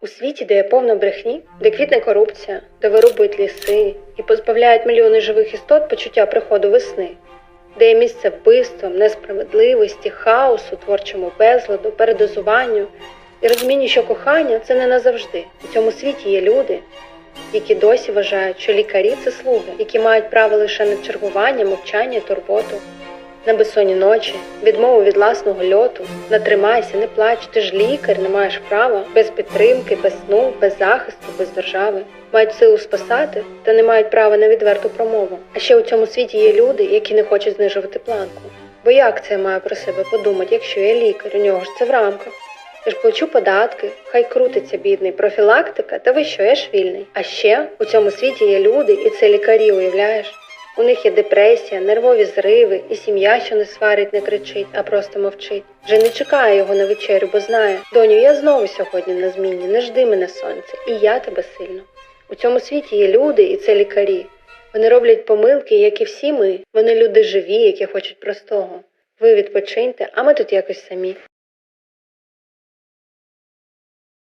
У світі, де є повно брехні, де квітне корупція, де вирубують ліси і позбавляють мільйони живих істот почуття приходу весни, де є місце вбивствам, несправедливості, хаосу, творчому безладу, передозуванню і розумінню, що кохання це не назавжди. У цьому світі є люди, які досі вважають, що лікарі це слуги, які мають право лише на чергування, мовчання, турботу. На безсонні ночі, відмову від власного льоту, натримайся, не плач, ти ж лікар, не маєш права, без підтримки, без сну, без захисту, без держави. Мають силу спасати, та не мають права на відверту промову. А ще у цьому світі є люди, які не хочуть знижувати планку. Бо як це я маю про себе подумати, якщо я лікар, у нього ж це в рамках. Я ж плачу податки, хай крутиться бідний, профілактика, та ви що, я ж вільний. А ще у цьому світі є люди, і це лікарі, уявляєш? У них є депресія, нервові зриви, і сім'я, що не сварить, не кричить, а просто мовчить. Вже не чекає його на вечерю, бо знає, доню, я знову сьогодні на зміні, не жди мене сонце, і я тебе сильно. У цьому світі є люди, і це лікарі. Вони роблять помилки, як і всі ми. Вони люди живі, які хочуть простого. Ви відпочиньте, а ми тут якось самі.